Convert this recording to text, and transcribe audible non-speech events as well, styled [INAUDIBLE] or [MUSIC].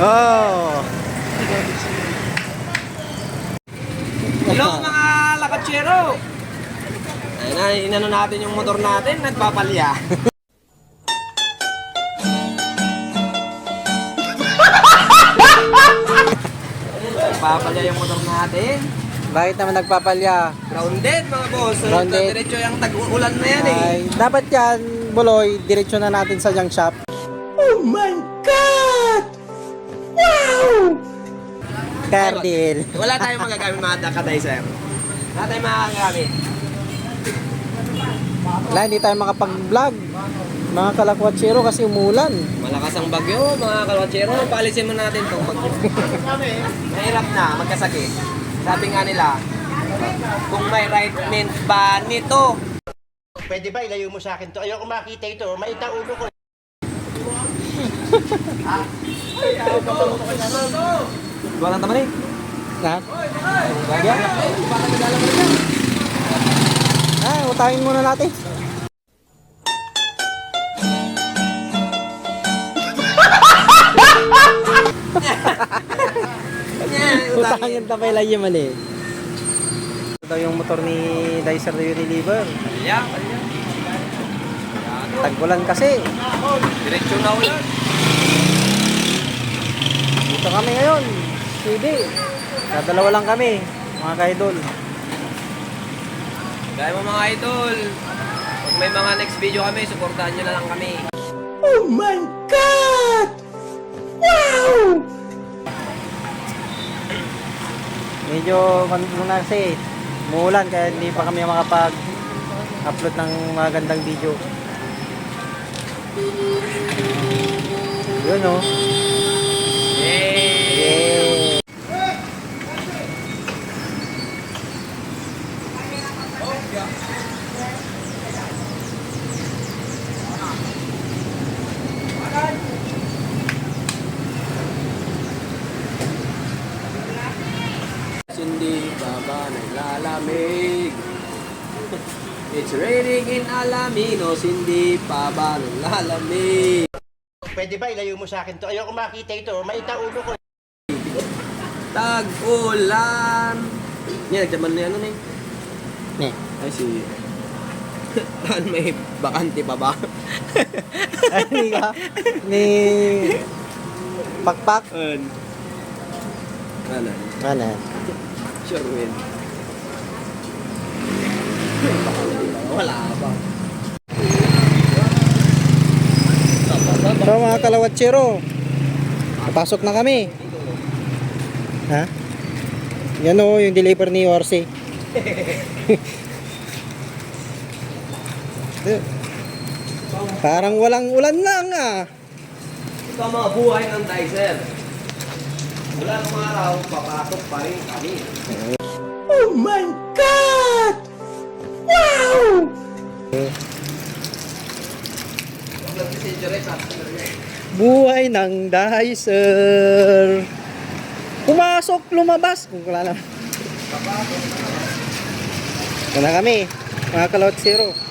Oh. Hello mga lakatsero! Ayun na, inano natin yung motor natin, nagpapalya. [LAUGHS] Nagpapalya yung motor natin. Bakit naman nagpapalya? Grounded mga boss. Grounded. Diretso yung tag-ulan na yan eh. Ay, dapat yan, Buloy, diretsyo na natin sa junk shop. Cardil. Wala tayong magagamit mga dakatay sir. Wala tayong magagamit. Wala, hindi tayo makapag-vlog. Mga kalakwatsero kasi umulan. Malakas ang bagyo mga kalwatsero. Paalisin mo natin itong bagyo. [LAUGHS] Mahirap na, magkasakit. Sabi nga nila, kung may right mint ba nito, Pwede ba ilayo mo sa akin to? Ayoko makita ito. Maita ulo ko. [LAUGHS] Walang taman eh. Ha? Ah, utangin muna natin. Utangin pa pala yung mali. Ito yung motor ni Dicer Unilever. Yeah, palya. Tagpulan kasi. Diretso na ulan. Dito kami ngayon. CD. Dadalawa lang kami, mga kaidol. Gaya mo mga idol. Pag may mga next video kami, supportahan nyo na lang kami. Oh my God! Wow! Medyo ano na kasi, muulan kaya hindi pa kami makapag-upload ng magandang video. Yun oh. Hindi pa ba naglalamig? [LAUGHS] It's raining in Alaminos, hindi pa ba naglalamig? Pwede ba ilayo mo sa akin to? Ayoko makita ito. Maita ulo ko. Tag-ulan! Yan, nagdaman na yan ano eh. Ne. Ay, si... Tan, [LAUGHS] may bakante pa ba? [LAUGHS] Ay, ni ka. Ni Pakpak. An. Ano? Ano? Sure win. Wala pa. So mga kalawatsero, papasok na kami. Ha? Yan o, yung deliver ni Orsi. [LAUGHS] Parang walang ulan lang ah. Ito ang mga buhay ng Dicer. Wala nung araw, papasok pa rin kami. Oh my God! Wow! Buhay ng Dicer. Pumasok, lumabas. Kung wala lang. Ito na kami, mga kalawatsero.